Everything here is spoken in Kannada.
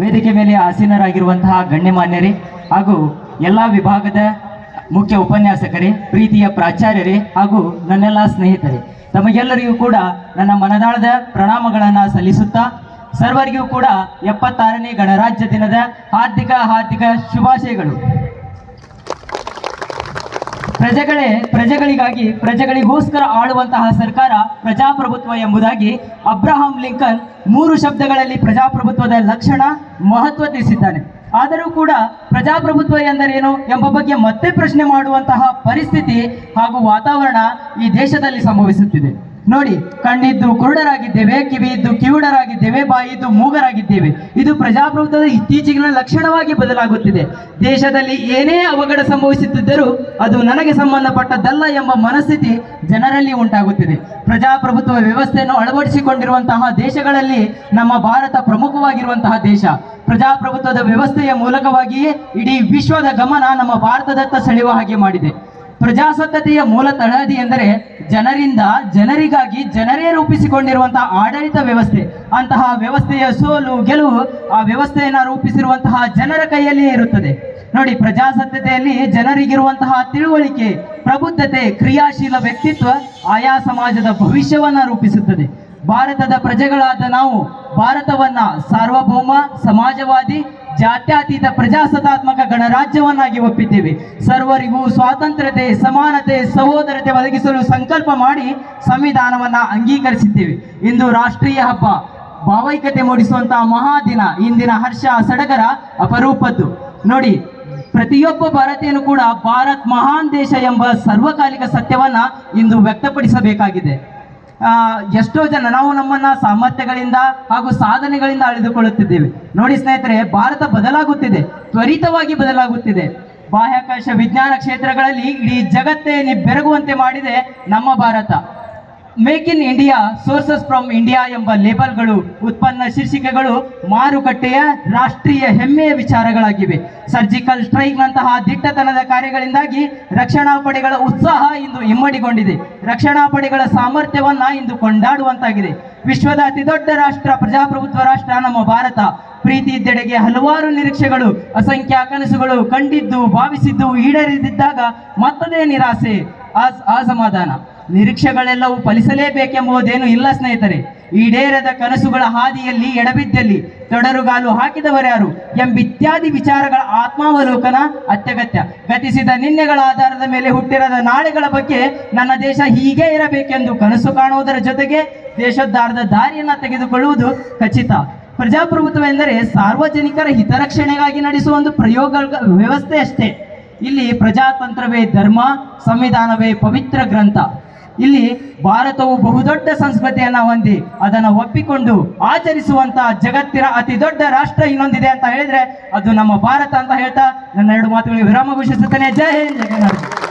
ವೇದಿಕೆ ಮೇಲೆ ಆಸೀನರಾಗಿರುವಂತಹ ಗಣ್ಯಮಾನ್ಯರೇ ಹಾಗೂ ಎಲ್ಲ ವಿಭಾಗದ ಮುಖ್ಯ ಉಪನ್ಯಾಸಕರೇ, ಪ್ರೀತಿಯ ಪ್ರಾಚಾರ್ಯರೇ ಹಾಗೂ ನನ್ನೆಲ್ಲ ಸ್ನೇಹಿತರೇ, ತಮಗೆಲ್ಲರಿಗೂ ಕೂಡ ನನ್ನ ಮನದಾಳದ ಪ್ರಣಾಮಗಳನ್ನು ಸಲ್ಲಿಸುತ್ತಾ ಸರ್ವರಿಗೂ ಕೂಡ ಎಪ್ಪತ್ತಾರನೇ ಗಣರಾಜ್ಯ ದಿನದ ಹಾರ್ದಿಕ ಹಾರ್ದಿಕ ಶುಭಾಶಯಗಳು. ಪ್ರಜೆಗಳೇ, ಪ್ರಜೆಗಳಿಗಾಗಿ, ಪ್ರಜೆಗಳಿಗೋಸ್ಕರ ಆಳುವಂತಹ ಸರ್ಕಾರ ಪ್ರಜಾಪ್ರಭುತ್ವ ಎಂಬುದಾಗಿ ಅಬ್ರಹಾಂ ಲಿಂಕನ್ ಮೂರು ಶಬ್ದಗಳಲ್ಲಿ ಪ್ರಜಾಪ್ರಭುತ್ವದ ಲಕ್ಷಣ ಮಹತ್ವ ತಿಳಿಸಿದ್ದಾನೆ. ಆದರೂ ಕೂಡ ಪ್ರಜಾಪ್ರಭುತ್ವ ಎಂದರೇನು ಎಂಬ ಬಗ್ಗೆ ಮತ್ತೆ ಪ್ರಶ್ನೆ ಮಾಡುವಂತಹ ಪರಿಸ್ಥಿತಿ ಹಾಗೂ ವಾತಾವರಣ ಈ ದೇಶದಲ್ಲಿ ಸಂಭವಿಸುತ್ತಿದೆ. ನೋಡಿ, ಕಣ್ಣಿದ್ದು ಕುರುಡರಾಗಿದ್ದೇವೆ ಕಿವಿ ಇದ್ದು ಕಿವುಡರಾಗಿದ್ದೇವೆ ಬಾಯಿ ಇದ್ದು ಮೂಗರಾಗಿದ್ದೇವೆ. ಇದು ಪ್ರಜಾಪ್ರಭುತ್ವದ ಇತ್ತೀಚೆಗಿನ ಲಕ್ಷಣವಾಗಿ ಬದಲಾಗುತ್ತಿದೆ. ದೇಶದಲ್ಲಿ ಏನೇ ಅವಘಡ ಸಂಭವಿಸುತ್ತಿದ್ದರೂ ಅದು ನನಗೆ ಸಂಬಂಧಪಟ್ಟದ್ದಲ್ಲ ಎಂಬ ಮನಸ್ಥಿತಿ ಜನರಲ್ಲಿ ಉಂಟಾಗುತ್ತಿದೆ. ಪ್ರಜಾಪ್ರಭುತ್ವ ವ್ಯವಸ್ಥೆಯನ್ನು ಅಳವಡಿಸಿಕೊಂಡಿರುವಂತಹ ದೇಶಗಳಲ್ಲಿ ನಮ್ಮ ಭಾರತ ಪ್ರಮುಖವಾಗಿರುವಂತಹ ದೇಶ. ಪ್ರಜಾಪ್ರಭುತ್ವದ ವ್ಯವಸ್ಥೆಯ ಮೂಲಕವಾಗಿಯೇ ಇಡೀ ವಿಶ್ವದ ಗಮನ ನಮ್ಮ ಭಾರತದತ್ತ ಸೆಳೆಯುವ ಹಾಗೆ ಮಾಡಿದೆ. ಪ್ರಜಾಸತ್ತತೆಯ ಮೂಲ ತಳಹದಿ ಎಂದರೆ ಜನರಿಂದ ಜನರಿಗಾಗಿ ಜನರೇ ರೂಪಿಸಿಕೊಂಡಿರುವಂತಹ ಆಡಳಿತ ವ್ಯವಸ್ಥೆ, ಅಂತಹ ವ್ಯವಸ್ಥೆಯ ಸೋಲು ಗೆಲುವು ಆ ವ್ಯವಸ್ಥೆಯನ್ನು ರೂಪಿಸಿರುವಂತಹ ಜನರ ಕೈಯಲ್ಲಿಯೇ ಇರುತ್ತದೆ. ನೋಡಿ ಪ್ರಜಾಸತ್ತತೆಯಲ್ಲಿ ಜನರಿಗಿರುವಂತಹ ತಿಳುವಳಿಕೆ, ಪ್ರಬುದ್ಧತೆ, ಕ್ರಿಯಾಶೀಲ ವ್ಯಕ್ತಿತ್ವ ಆಯಾ ಸಮಾಜದ ಭವಿಷ್ಯವನ್ನ ರೂಪಿಸುತ್ತದೆ. ಭಾರತದ ಪ್ರಜೆಗಳಾದ ನಾವು ಭಾರತವನ್ನ ಸಾರ್ವಭೌಮ, ಸಮಾಜವಾದಿ, ಜಾತ್ಯತೀತ ಪ್ರಜಾಸತ್ತಾತ್ಮಕ ಗಣರಾಜ್ಯವನ್ನಾಗಿ ಒಪ್ಪಿದ್ದೇವೆ. ಸರ್ವರಿಗೂ ಸ್ವಾತಂತ್ರ್ಯತೆ, ಸಮಾನತೆ, ಸಹೋದರತೆ ಒದಗಿಸಲು ಸಂಕಲ್ಪ ಮಾಡಿ ಸಂವಿಧಾನವನ್ನ ಅಂಗೀಕರಿಸಿದ್ದೇವೆ. ಇಂದು ರಾಷ್ಟ್ರೀಯ ಹಬ್ಬ. ಭಾವೈಕ್ಯತೆ ಮೂಡಿಸುವಂತಹ ಮಹಾದಿನ, ಇಂದಿನ ಹರ್ಷ ಸಡಗರ ಅಪರೂಪದ್ದು. ನೋಡಿ, ಪ್ರತಿಯೊಬ್ಬ ಭಾರತೀಯನು ಕೂಡ ಭಾರತ್ ಮಹಾನ್ ದೇಶ ಎಂಬ ಸರ್ವಕಾಲಿಕ ಸತ್ಯವನ್ನ ಇಂದು ವ್ಯಕ್ತಪಡಿಸಬೇಕಾಗಿದೆ. ಎಷ್ಟೋ ಜನ ನಾವು ನಮ್ಮನ್ನ ಸಾಮರ್ಥ್ಯಗಳಿಂದ ಹಾಗೂ ಸಾಧನೆಗಳಿಂದ ಅಳೆದುಕೊಳ್ಳುತ್ತಿದ್ದೇವೆ. ನೋಡಿ ಸ್ನೇಹಿತರೆ, ಭಾರತ ಬದಲಾಗುತ್ತಿದೆ, ತ್ವರಿತವಾಗಿ ಬದಲಾಗುತ್ತಿದೆ. ಬಾಹ್ಯಾಕಾಶ ವಿಜ್ಞಾನ ಕ್ಷೇತ್ರಗಳಲ್ಲಿ ಇಡೀ ಜಗತ್ತೇ ಬೆರಗುವಂತೆ ಮಾಡಿದೆ ನಮ್ಮ Bharat. Make in India sources from India ಎಂಬ ಲೇಬಲ್ಗಳು ಉತ್ಪನ್ನ ಶೀರ್ಷಿಕೆಗಳು, ಮಾರುಕಟ್ಟೆಯ ರಾಷ್ಟ್ರೀಯ ಹೆಮ್ಮೆಯ ವಿಚಾರಗಳಾಗಿವೆ. ಸರ್ಜಿಕಲ್ ಸ್ಟ್ರೈಕ್ ನಂತಹ ದಿಟ್ಟತನದ ಕಾರ್ಯಗಳಿಂದಾಗಿ ರಕ್ಷಣಾ ಪಡೆಗಳ ಉತ್ಸಾಹ ಇಂದು ಇಮ್ಮಡಿಗೊಂಡಿದೆ. ರಕ್ಷಣಾ ಪಡೆಗಳ ಸಾಮರ್ಥ್ಯವನ್ನ ಇಂದು ಕೊಂಡಾಡುವಂತಾಗಿದೆ. ವಿಶ್ವದ ಅತಿದೊಡ್ಡ ರಾಷ್ಟ್ರ, ಪ್ರಜಾಪ್ರಭುತ್ವ ರಾಷ್ಟ್ರ, ನಮ್ಮ ಭಾರತ. ಪ್ರೀತಿ ಇದ್ದೆಡೆಗೆ ಹಲವಾರು ನಿರೀಕ್ಷೆಗಳು, ಅಸಂಖ್ಯ ಕನಸುಗಳು ಕಂಡಿದ್ದು, ಭಾವಿಸಿದ್ದು ಈಡೇರಿದ್ದಾಗ ಮತ್ತದೇ ನಿರಾಸೆ. ಅಸ್- ಅಸಮಾಧಾನ ನಿರೀಕ್ಷೆಗಳೆಲ್ಲವೂ ಫಲಿಸಲೇಬೇಕೆಂಬುದೇನು ಇಲ್ಲ ಸ್ನೇಹಿತರೆ. ಈಡೇರದ ಕನಸುಗಳ ಹಾದಿಯಲ್ಲಿ, ಎಡಬಿದ್ದಲ್ಲಿ ತೊಡರುಗಾಲು ಹಾಕಿದವರ್ಯಾರು ಎಂಬಿತ್ಯಾದಿ ವಿಚಾರಗಳ ಆತ್ಮಾವಲೋಕನ ಅತ್ಯಗತ್ಯ. ಗತಿಸಿದ ನಿನ್ನೆಗಳ ಆಧಾರದ ಮೇಲೆ ಹುಟ್ಟಿರದ ನಾಳೆಗಳ ಬಗ್ಗೆ ನನ್ನ ದೇಶ ಹೀಗೆ ಇರಬೇಕೆಂದು ಕನಸು ಕಾಣುವುದರ ಜೊತೆಗೆ ದೇಶೋದ್ಧಾರದ ದಾರಿಯನ್ನು ತೆಗೆದುಕೊಳ್ಳುವುದು ಖಚಿತ. ಪ್ರಜಾಪ್ರಭುತ್ವ ಎಂದರೆ ಸಾರ್ವಜನಿಕರ ಹಿತರಕ್ಷಣೆಗಾಗಿ ನಡೆಸುವ ಒಂದು ಪ್ರಯೋಗ ವ್ಯವಸ್ಥೆ ಅಷ್ಟೇ. ಇಲ್ಲಿ ಪ್ರಜಾತಂತ್ರವೇ ಧರ್ಮ, ಸಂವಿಧಾನವೇ ಪವಿತ್ರ ಗ್ರಂಥ. ಇಲ್ಲಿ ಭಾರತವು ಬಹುದೊಡ್ಡ ಸಂಸ್ಕೃತಿಯನ್ನು ಹೊಂದಿ ಅದನ್ನು ಒಪ್ಪಿಕೊಂಡು ಆಚರಿಸುವಂತ ಜಗತ್ತಿನ ಅತಿ ದೊಡ್ಡ ರಾಷ್ಟ್ರ ಇನ್ನೊಂದಿದೆ ಅಂತ ಹೇಳಿದ್ರೆ ಅದು ನಮ್ಮ ಭಾರತ ಅಂತ ಹೇಳ್ತಾ ನನ್ನ ಎರಡು ಮಾತುಗಳಿಗೆ ವಿರಾಮ ಘೋಷಿಸುತ್ತೇನೆ ಜೈ ಹಿಂದ್, ಜೈ ಕರ್ನಾಟಕ